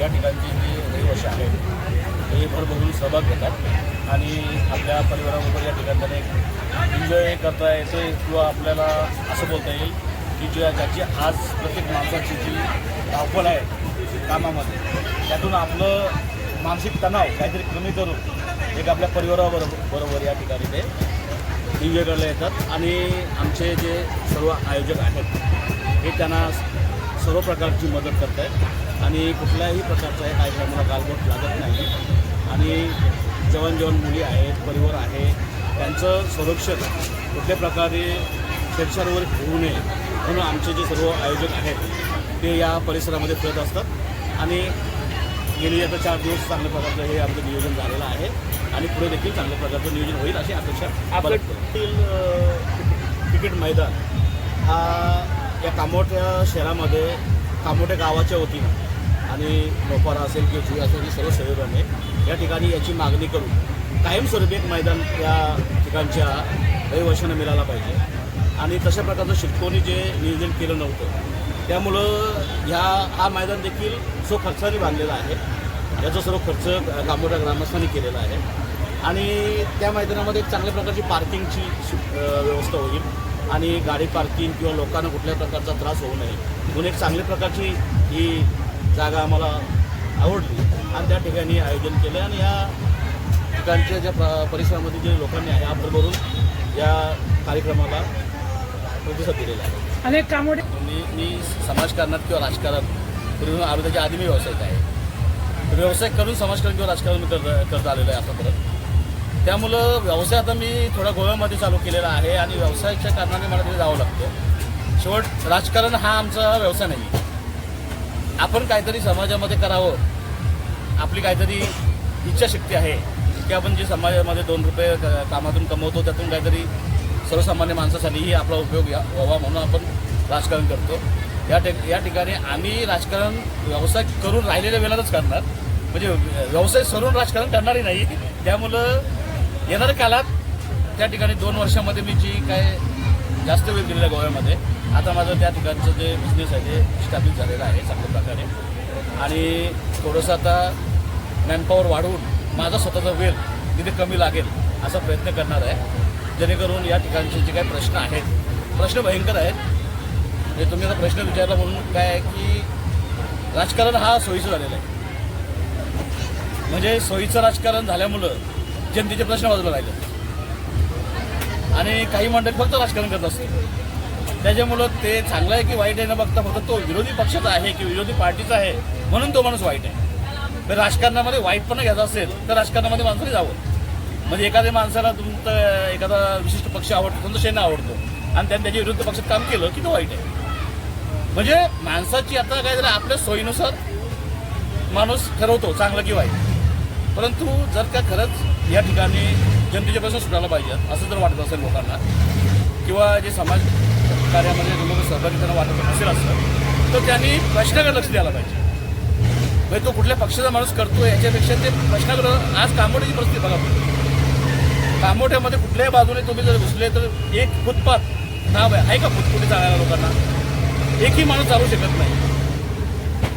या ठिकाणची जी रहिवासी आहेत ते भरभरून सहभाग घेतात. आणि आपल्या परिवाराबरोबर या ठिकाणी एन्जॉय करता येते किंवा आपल्याला असं बोलता येईल की ज्या ज्याची आज प्रत्येक माणसाची जी धावपळ आहे कामामध्ये त्यातून आपलं मानसिक तणाव काहीतरी कमी करून एक आपल्या परिवाराबरोबर बरोबर या ठिकाणी ते एन्जॉय करायला येतात. आणि आमचे जे सर्व आयोजक आहेत हे त्यांना सर्व प्रकारची मदत करत आहेत. आणि कुठल्याही प्रकारचा या कार्यक्रमाला गालबोट लागत नाही. आणि जवान जवान मुली आहेत परिवार आहे त्यांचं संरक्षण कुठल्या प्रकारे छेडछाडवर होऊ नये म्हणून आमचे जे सर्व आयोजक आहेत ते या परिसरामध्ये फिरत असतात. आणि गेली आता चार दिवस चांगल्या प्रकारचं हे आमचं नियोजन झालेलं आहे. आणि पुढे देखील चांगल्या प्रकारचं नियोजन होईल अशी अपेक्षा. अ, क्रिकेट मैदान हा या कामोठ्या शहरामध्ये कामोठ्या गावाच्या वतीनं आणि मोपारा असेल किंवा जुई असेल ही सर्व सहयोगाने या ठिकाणी याची मागणी करून कायमस्वरूपी एक मैदान या ठिकाणच्या रहिवाशांना मिळाला पाहिजे. आणि तशा प्रकारचं शिकवणी जे नियोजन केलं नव्हतं त्यामुळं ह्या हा मैदान देखील सो खर्चाने बांधलेला आहे. याचा सर्व खर्च कामोठ्या ग्रामस्थांनी केलेला आहे. आणि त्या मैदानामध्ये एक चांगल्या प्रकारची पार्किंगची व्यवस्था होईल. आणि गाडी पार्किंग किंवा लोकांना कुठल्या प्रकारचा त्रास होऊ नये. म्हणून एक चांगल्या प्रकारची ही जागा आम्हाला आवडली. आणि त्या ठिकाणी आयोजन केलं आणि या ठिकाणच्या ज्या परिसरामध्ये जे लोकांनी आहे भरून या कार्यक्रमाला प्रतिसाद दिलेला आहे. अनेक कामोडे मी मी समाजकारणात किंवा राजकारण पूर्वी आरोग्याच्या आधी मी व्यावसायिक आहे. व्यवसाय करून समाजकारण किंवा राजकारण करत करत आलेलो आहे आतापर्यंत. त्यामुळं व्यवसाय आता मी थोडा गोव्यामध्ये चालू केलेला आहे आणि व्यवसायाच्या कारणाने मला तिथे जावं लागतं. शेवट राजकारण हा आमचा व्यवसाय नाही. आपण काहीतरी समाजामध्ये करावं. आपली काहीतरी इच्छाशक्ती आहे की आपण जे समाजामध्ये दोन रुपये क- कामातून कमवतो त्यातून काहीतरी सर्वसामान्य माणसासाठीही आपला उपयोग या- व्हावा म्हणून आपण राजकारण करतो. या टे या ठिकाणी आम्ही राजकारण व्यवसाय करून राहिलेल्या वेळातच करणार. म्हणजे व्यवसाय सरून राजकारण करणारही नाही. त्यामुळं येणाऱ्या काळात त्या ठिकाणी दोन वर्षामध्ये मी जी काय जास्त वेळ दिलेला आहे गोव्यामध्ये आता माझं त्या ठिकाणचं जे बिझनेस आहे ते स्टॅब्लिश झालेलं आहे चांगल्या प्रकारे. आणि थोडंसं आता मॅनपॉवर वाढवून माझा स्वतःचा वेळ तिथे कमी लागेल असा प्रयत्न करणार आहे. जेणेकरून या ठिकाणचे जे काही प्रश्न आहेत प्रश्न भयंकर आहेत. म्हणजे तुम्ही आता प्रश्न विचारला म्हणून काय आहे की राजकारण हा सोयीचं झालेला आहे. म्हणजे सोयीचं राजकारण झाल्यामुळं जनतेचे प्रश्न बाजूला राहिले आणि काही मंडळी फक्त राजकारण करत असते त्याच्यामुळं ते चांगलं आहे की वाईट आहे न बघता फक्त तो विरोधी पक्षाचा आहे की विरोधी पार्टीचा आहे म्हणून तो माणूस वाईट आहे. तर राजकारणामध्ये वाईटपणा घ्यायचा असेल तर राजकारणामध्ये माणसाने जावं. म्हणजे एखाद्या माणसाला तुमचं एखादा विशिष्ट पक्ष आवडतो तुमचा सेना आवडतो आणि त्याने त्याच्या विरुद्ध पक्षात काम केलं की तो वाईट आहे. म्हणजे माणसाची आता काय झालं आपल्या सोयीनुसार माणूस ठरवतो चांगलं की वाईट. परंतु जर का खरंच या ठिकाणी जनतेचे प्रश्न सुटायला पाहिजेत असं जर वाटत असेल लोकांना किंवा जे समाज कार्यामध्ये लोक सहभागी त्यांना वाटत असेल असं तर त्यांनी प्रश्नाकडे लक्ष द्यायला पाहिजे. म्हणजे तो कुठल्या पक्षाचा माणूस करतो याच्यापेक्षा ते प्रश्नाकडे आज कामोट्याची परिस्थिती बघा पडते कामोठ्यामध्ये कुठल्याही बाजूने तुम्ही जर घुसले तर एक फुटपाथ नाव आहे आहे का फुटफुटी चालणाऱ्या लोकांना? एकही माणूस चालू शकत नाही.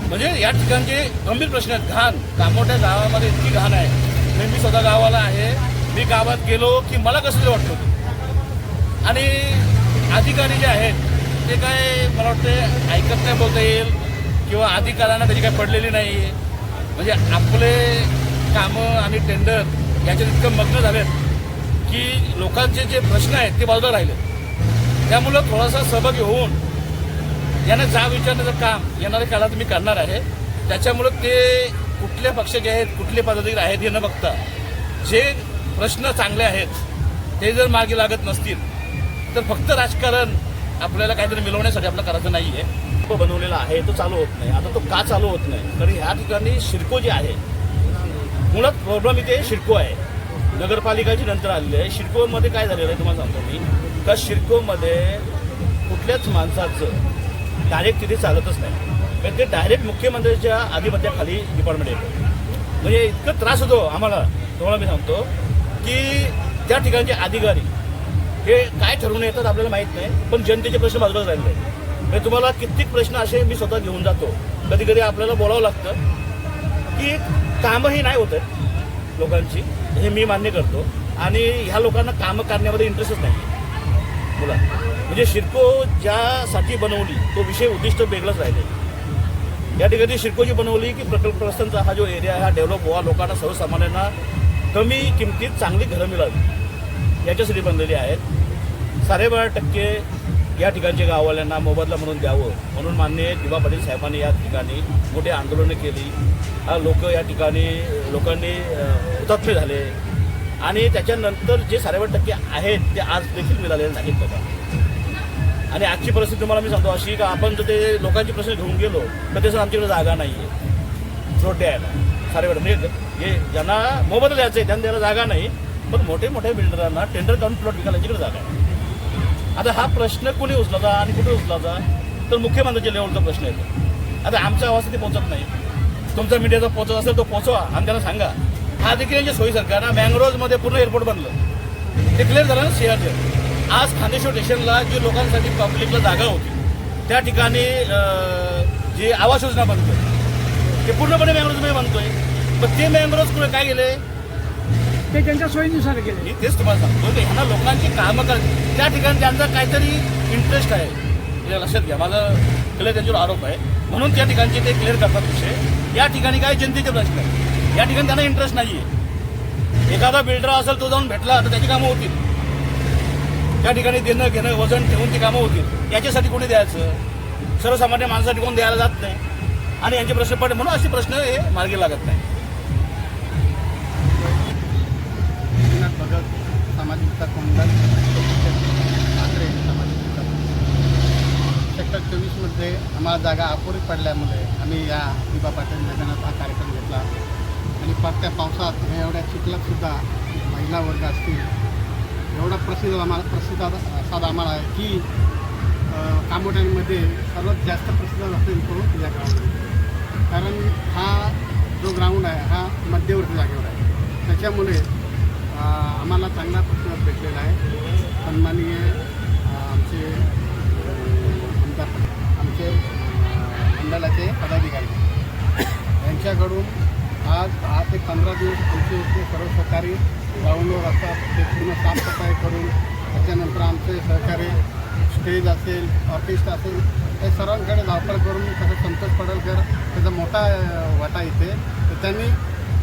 म्हणजे या ठिकाणचे गंभीर प्रश्न आहेत. घाण कामोठ्या गावामध्ये इतकी घाण आहे. म्हणजे मी स्वतः गावाला आहे. मी गावात गेलो की मला कसं वाटतं? होतं. आणि अधिकारी जे आहेत ते काय मला वाटतं ऐकत नाही बोलता येईल किंवा अधिकाऱ्यांना त्याची काय पडलेली नाही म्हणजे आपले कामं आणि टेंडर याच्यात इतकं मग्न झालेत की लोकांचे जे प्रश्न आहेत ते बाजूला राहिले त्यामुळं थोडासा सहभागी होऊन यांना जा विचारण्याचं काम येणाऱ्या काळात मी करणार आहे. त्याच्यामुळं ते कुठल्या जे आहेत कुठले पदाधिकारी आहेत हे न बघता जे प्रश्न चांगले आहेत ते जर मागे लागत नसतील तर फक्त राजकारण आपल्याला काहीतरी मिळवण्यासाठी आपलं करायचं नाही आहे तो बनवलेला आहे तो चालू होत नाही. आता तो का चालू होत नाही? तर ह्या ठिकाणी शिडको जे आहे मुळात प्रॉब्लेम इथे शिडको आहे. नगरपालिकाची नंतर आलेली आहे. शिडकोमध्ये काय झालेलं आहे तुम्हाला सांगतो मी. का शिडकोमध्ये कुठल्याच माणसाचं डायरेक्ट तिथे चालतच नाही. कारण ते डायरेक्ट मुख्यमंत्र्यांच्या आधिपत्याखाली डिपार्टमेंट येतो. म्हणजे इतकं त्रास होतो आम्हाला. तुम्हाला मी सांगतो की त्या ठिकाणचे अधिकारी हे काय ठरवून येतात आपल्याला माहीत नाही पण जनतेचे प्रश्न बाजूला राहिले म्हणजे तुम्हाला कित्येक प्रश्न असे मी स्वतः घेऊन जातो. कधी कधी आपल्याला बोलावं लागतं की कामंही नाही होत आहेत लोकांची. हे मी मान्य करतो. आणि ह्या लोकांना कामं करण्यामध्ये इंटरेस्टच नाही. बोला म्हणजे शिरको ज्यासाठी बनवली तो विषय उद्दिष्ट वेगळंच राहिले या ठिकाणी शिरकोजी बनवली की प्रकल्पग्रस्तांचा हा जो एरिया आहे हा डेव्हलप व्हावा लोकांना सर्वसामान्यांना कमी किमतीत चांगली घरं मिळावी याच्यासाठी बनलेली आहेत. साडेबारा टक्के या ठिकाणच्या गाववाल्यांना मोबदला म्हणून द्यावं म्हणून मान्य दिवा पाटील साहेबांनी या ठिकाणी मोठी आंदोलनं केली. हा लोक या ठिकाणी लोकांनी अं, हुतात्मे झाले. आणि त्याच्यानंतर जे साडेबारा टक्के आहेत ते आज देखील मिळालेले नाहीत बघा आणि आजची परिस्थिती तुम्हाला मी सांगतो अशी का आपण जर ते लोकांची प्रश्न घेऊन गेलो तर त्याच्यात आमच्याकडे जागा नाही आहे रोड द्यायला साडेबारा म्हणजे हे ज्यांना मोबदला द्यायचं आहे त्यांना द्यायला जागा नाही. पण मोठे मोठ्या बिल्डरांना टेंडर काढून प्लॉट विकायला यांच्याकडे जागा आहे. आता हा प्रश्न कोणी उचलाचा आणि कुठे उचलाचा तर मुख्यमंत्र्यांच्या लेवलचा प्रश्न येतो आता आमच्या आवाज तिथे पोहोचत नाही. तुमचा मीडियाचा पोहोचत असेल तो पोचवा आणि त्यांना सांगा. हा देखील यांच्या सरकार ना मँग्रोजमध्ये पूर्ण एअरपोर्ट बनलं. डिक्लेअर झालं ना सिंहाचं आज खांदेश्वर स्टेशनला जी लोकांसाठी पब्लिकला जागा होती त्या ठिकाणी जी आवास योजना बनतोय ते पूर्णपणे मँग्रोजमध्ये बनतोय. पण ते मँग्रोज कुठे काय गेले ते त्यांच्या सोयीनुसार गेले मी तेच तुम्हाला सांगतो की ह्यांना लोकांची कामं कर त्या ठिकाणी त्यांचा काहीतरी इंटरेस्ट आहे हे लक्षात घ्या. माझा क्लिअर त्यांच्यावर आरोप आहे. म्हणून त्या ठिकाणचे ते क्लिअर करतात विषय. या ठिकाणी काय जनतेचे प्रश्न आहे या ठिकाणी त्यांना इंटरेस्ट नाही आहे एखादा बिल्डर असेल तो जाऊन भेटला तर त्याची कामं होतील. त्या ठिकाणी देणं घेणं वजन ठेवून ती कामं होतील. याच्यासाठी कोणी द्यायचं? सर्वसामान्य माणसासाठी कोण द्यायला जात नाही. आणि यांचे प्रश्न पडले म्हणून असे प्रश्न हे मार्गी लागत नाही. सामाजिकता भगत सामाजिक ठाकरे सेक्टर चोवीसमध्ये आम्हाला जागा अपुरी पडल्यामुळे आम्ही या दिबा पाटील मैदानात हा कार्यक्रम घेतला. आणि पडत्या पावसात हे एवढ्या चिखलातसुद्धा महिला वर्ग असतील एवढा प्रसिद्ध आम्हाला प्रसिद्ध साधा आम्हाला आहे की कामोट्यांमध्ये सर्वात जास्त प्रसिद्ध असेल तो या ग्राउंड. कारण हा जो ग्राउंड आहे हा मध्यवर्ती जागेवर आहे. त्याच्यामुळे आम्हाला चांगला प्रतिसाद भेटलेला आहे. सन्माननीय आमचे आमदार आमचे मंडळाचे पदाधिकारी. यांच्याकडून आज दहा ते पंधरा दिवस आमचे इथे सर्व सहकारी जाऊन असतात ते पूर्ण साफसफाई करून त्याच्यानंतर आमचे सहकारी स्टेज असेल ऑर्केस्ट्रा असेल हे सर्वांकडे धावपळ करून त्याचा संतोष पडलकर त्याचा मोठा वाटा इथे. तर त्यांनी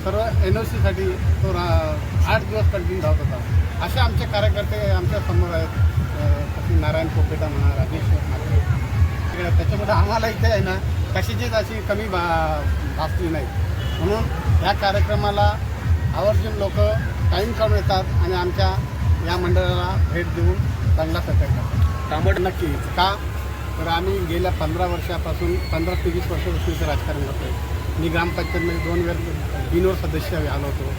सर्व एन ओ सीसाठी तो रा आठ दिवस कंटिन्यू धावत होता. असे आमचे कार्यकर्ते आमच्यासमोर आहेत. तसे नारायण पोपेटा म्हणा राजेश म्हात्रे तिकडे त्याच्यामध्ये आम्हाला इथे आहे ना कशीचीच अशी कमी भा भासली नाही. म्हणून या कार्यक्रमाला आवर्जून लोक टाईम काढून येतात आणि आमच्या या मंडळाला भेट देऊन चांगला सहकार्य करतात. तांबड नक्कीच का? तर आम्ही गेल्या पंधरा वर्षापासून पंधरा ते वीस वर्षापासून इथं राजकारण करतोय. मी ग्रामपंचायतमध्ये दोन वेळ बिनवर सदस्य आलो होतो.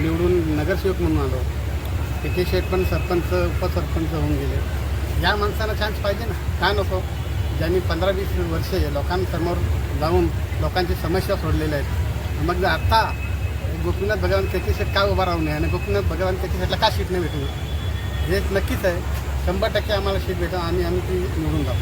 निवडून नगरसेवक म्हणून आलो. के शेठ पण सरपंच उपसरपंच होऊन गेले. या माणसाला चान्स पाहिजे ना. का नको? ज्यांनी पंधरा वीस वर्षे लोकांसमोर जाऊन लोकांची समस्या सोडलेल्या आहेत. मग जर आता गोपीनाथ भगवान त्याची शेठ का उभा राहू नये? आणि गोपीनाथ भगवान त्याची शेठला का सीट नाही भेटू? हे नक्कीच आहे. शंभर टक्के आम्हाला सीट भेटा आणि आम्ही ती निवडून जाऊ